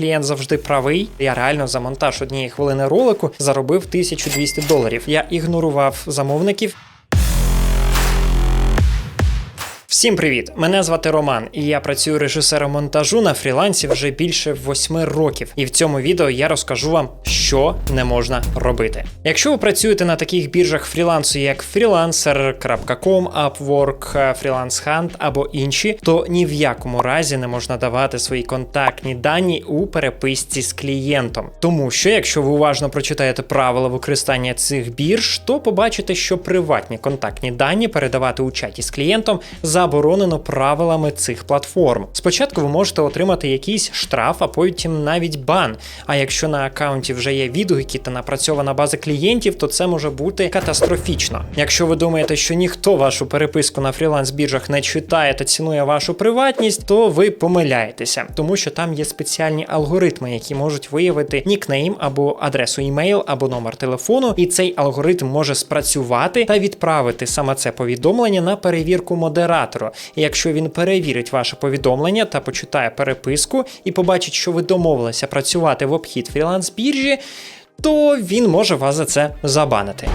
клієнт завжди правий. Я реально за монтаж однієї хвилини ролику заробив 1200 доларів. Я ігнорував замовників. Всім привіт! Мене звати Роман, і я працюю режисером монтажу на фрілансі вже більше восьми років. І в цьому відео я розкажу вам, що не можна робити. Якщо ви працюєте на таких біржах фрілансу, як freelancer.com, Upwork, Freelance або інші, то ні в якому разі не можна давати свої контактні дані у переписці з клієнтом. Тому що, якщо ви уважно прочитаєте правила використання цих бірж, то побачите, що приватні контактні дані передавати у чаті з клієнтом заборонено правилами цих платформ. Спочатку ви можете отримати якийсь штраф, а потім навіть бан. А якщо на аккаунті вже є відгуки та напрацьована база клієнтів, то це може бути катастрофічно. Якщо ви думаєте, що ніхто вашу переписку на фріланс-біржах не читає та цінує вашу приватність, то ви помиляєтеся, тому що там є спеціальні алгоритми, які можуть виявити нікнейм або адресу імейл або номер телефону, і цей алгоритм може спрацювати та відправити саме це повідомлення на перевірку модератора. І якщо він перевірить ваше повідомлення та почитає переписку і побачить, що ви домовилися працювати в обхід фріланс-біржі, то він може вас за це забанити.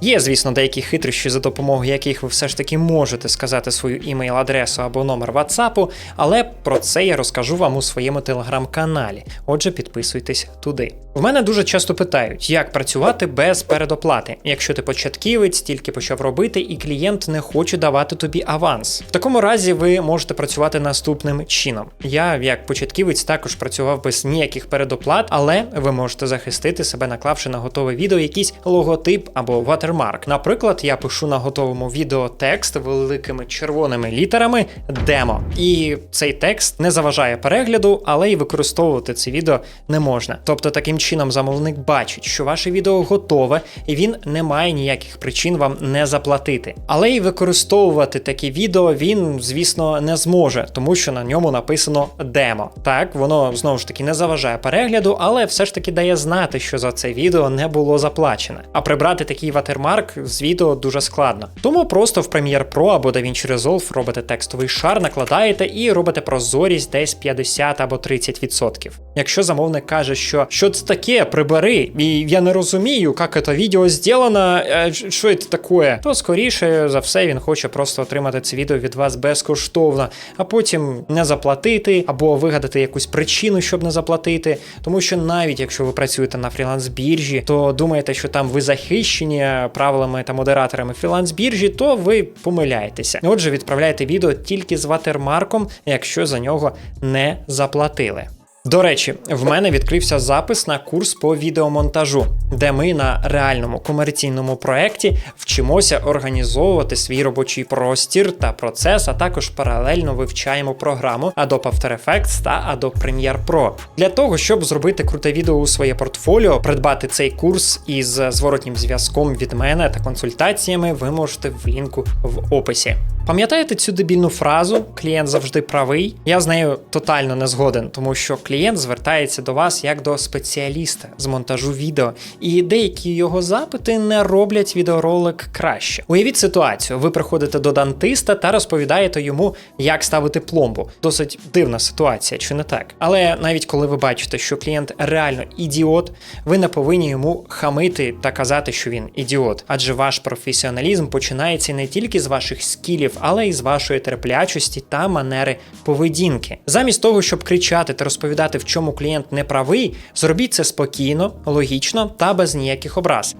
Є, звісно, деякі хитрощі, за допомогою яких ви все ж таки можете сказати свою імейл-адресу або номер WhatsApp, але про це я розкажу вам у своєму телеграм-каналі. Отже, підписуйтесь туди. В мене дуже часто питають, як працювати без передоплати, якщо ти початківець, тільки почав робити, і клієнт не хоче давати тобі аванс. В такому разі ви можете працювати наступним чином. Я, як початківець, також працював без ніяких передоплат, але ви можете захистити себе, наклавши на готове відео якийсь логотип або ватермарк. Наприклад, я пишу на готовому відео текст великими червоними літерами демо. І цей текст не заважає перегляду, але й використовувати це відео не можна. Тобто таким чином замовник бачить, що ваше відео готове, і він не має ніяких причин вам не заплатити. Але й використовувати такі відео він, звісно, не зможе, тому що на ньому написано демо. Так, воно знову ж таки не заважає перегляду, але все ж таки дає знати, що за це відео не було заплачене. А прибрати такий ватермарк з відео дуже складно. Тому просто в Premiere Pro або DaVinci Resolve робите текстовий шар, накладаєте і робите прозорість десь 50 або 30%. Якщо замовник каже, що що це таке, прибери, і я не розумію, як це відео зроблено, е, що це таке, то скоріше за все він хоче просто отримати це відео від вас безкоштовно, а потім не заплатити або вигадати якусь причину, щоб не заплатити. Тому що навіть якщо ви працюєте на фріланс-біржі, то думаєте, що там ви захищені правилами та модераторами фріланс-біржі, то ви помиляєтеся. Отже, відправляйте відео тільки з ватермарком, якщо за нього не заплатили. До речі, в мене відкрився запис на курс по відеомонтажу, де ми на реальному комерційному проєкті вчимося організовувати свій робочий простір та процес, а також паралельно вивчаємо програму Adobe After Effects та Adobe Premiere Pro. Для того, щоб зробити круте відео у своє портфоліо, придбати цей курс із зворотнім зв'язком від мене та консультаціями, ви можете в лінку в описі. Пам'ятаєте цю дебільну фразу Клієнт завжди правий? Я з нею тотально не згоден, тому що клієнт звертається до вас як до спеціаліста з монтажу відео, і деякі його запити не роблять відеоролик краще. Уявіть ситуацію: ви приходите до дантиста та розповідаєте йому, як ставити пломбу. Досить дивна ситуація, чи не так? Але навіть коли ви бачите, що клієнт реально ідіот, ви не повинні йому хамити та казати, що він ідіот, адже ваш професіоналізм починається не тільки з ваших скілів але й з вашої терплячості та манери поведінки. Замість того, щоб кричати та розповідати, в чому клієнт не правий, зробіть це спокійно, логічно та без ніяких образ.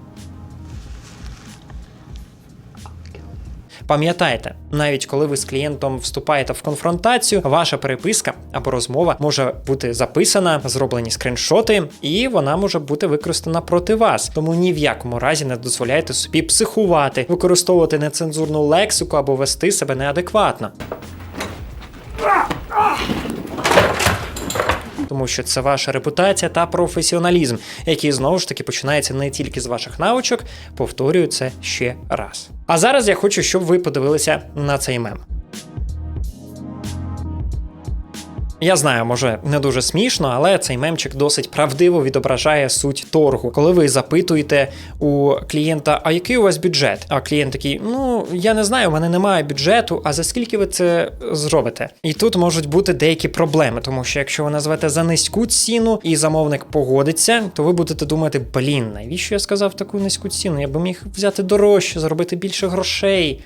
Пам'ятайте, навіть коли ви з клієнтом вступаєте в конфронтацію, ваша переписка або розмова може бути записана, зроблені скріншоти, і вона може бути використана проти вас. Тому ні в якому разі не дозволяйте собі психувати, використовувати нецензурну лексику або вести себе неадекватно. Тому що це ваша репутація та професіоналізм, який знову ж таки починається не тільки з ваших навичок, повторюю це ще раз. А зараз я хочу, щоб ви подивилися на цей мем. Я знаю, може не дуже смішно, але цей мемчик досить правдиво відображає суть торгу. Коли ви запитуєте у клієнта, а який у вас бюджет? А клієнт такий: ну я не знаю, у мене немає бюджету. А за скільки ви це зробите? І тут можуть бути деякі проблеми, тому що якщо ви назвете за низьку ціну і замовник погодиться, то ви будете думати, блін, навіщо я сказав таку низьку ціну? Я би міг взяти дорожче, заробити більше грошей.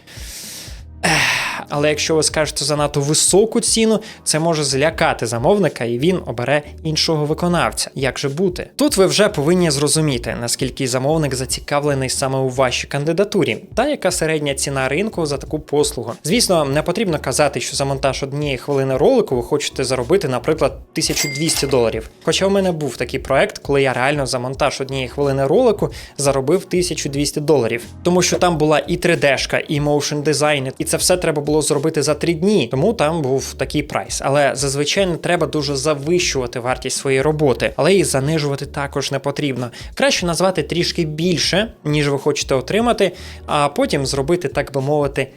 Але якщо ви скажете занадто високу ціну, це може злякати замовника, і він обере іншого виконавця. Як же бути? Тут ви вже повинні зрозуміти, наскільки замовник зацікавлений саме у вашій кандидатурі, та яка середня ціна ринку за таку послугу. Звісно, не потрібно казати, що за монтаж однієї хвилини ролику ви хочете заробити, наприклад, 1200 доларів. Хоча у мене був такий проект, коли я реально за монтаж однієї хвилини ролику заробив 1200 доларів, тому що там була і 3D-шка, і моушн дизайн, і це все треба було зробити за 3 дні. Тому там був такий прайс. Але зазвичай не треба дуже завищувати вартість своєї роботи, але і занижувати також не потрібно. Краще назвати трішки більше, ніж ви хочете отримати, а потім зробити, так би мовити,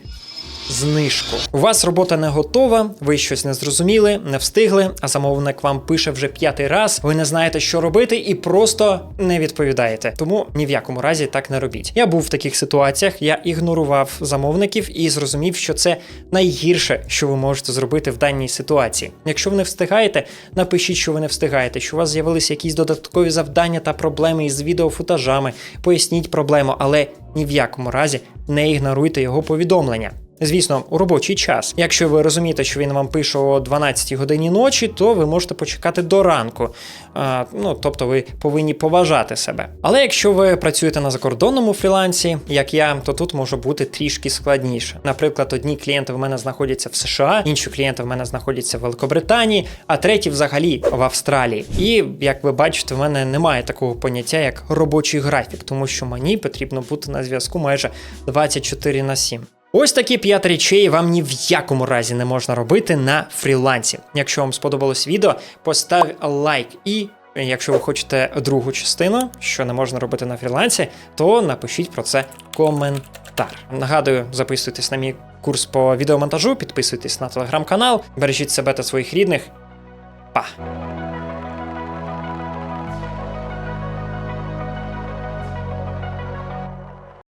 знижку. У вас робота не готова, ви щось не зрозуміли, не встигли, а замовник вам пише вже п'ятий раз, ви не знаєте, що робити, і просто не відповідаєте. Тому ні в якому разі так не робіть. Я був в таких ситуаціях, я ігнорував замовників і зрозумів, що це найгірше, що ви можете зробити в даній ситуації. Якщо ви не встигаєте, напишіть, що ви не встигаєте, що у вас з'явилися якісь додаткові завдання та проблеми із відеофутажами. Поясніть проблему, але ні в якому разі не ігноруйте його повідомлення. Звісно, у робочий час. Якщо ви розумієте, що він вам пише о 12 годині ночі, то ви можете почекати до ранку. А, ну тобто ви повинні поважати себе. Але якщо ви працюєте на закордонному фрілансі, як я, то тут може бути трішки складніше. Наприклад, одні клієнти в мене знаходяться в США, інші клієнти в мене знаходяться в Великобританії, а треті взагалі в Австралії. І як ви бачите, в мене немає такого поняття, як робочий графік, тому що мені потрібно бути на зв'язку майже 24 на 7. Ось такі 5 речей вам ні в якому разі не можна робити на фрілансі. Якщо вам сподобалось відео, постав лайк і. Якщо ви хочете другу частину, що не можна робити на фрілансі, то напишіть про це коментар. Нагадую, записуйтесь на мій курс по відеомонтажу, підписуйтесь на телеграм-канал, бережіть себе та своїх рідних. Па!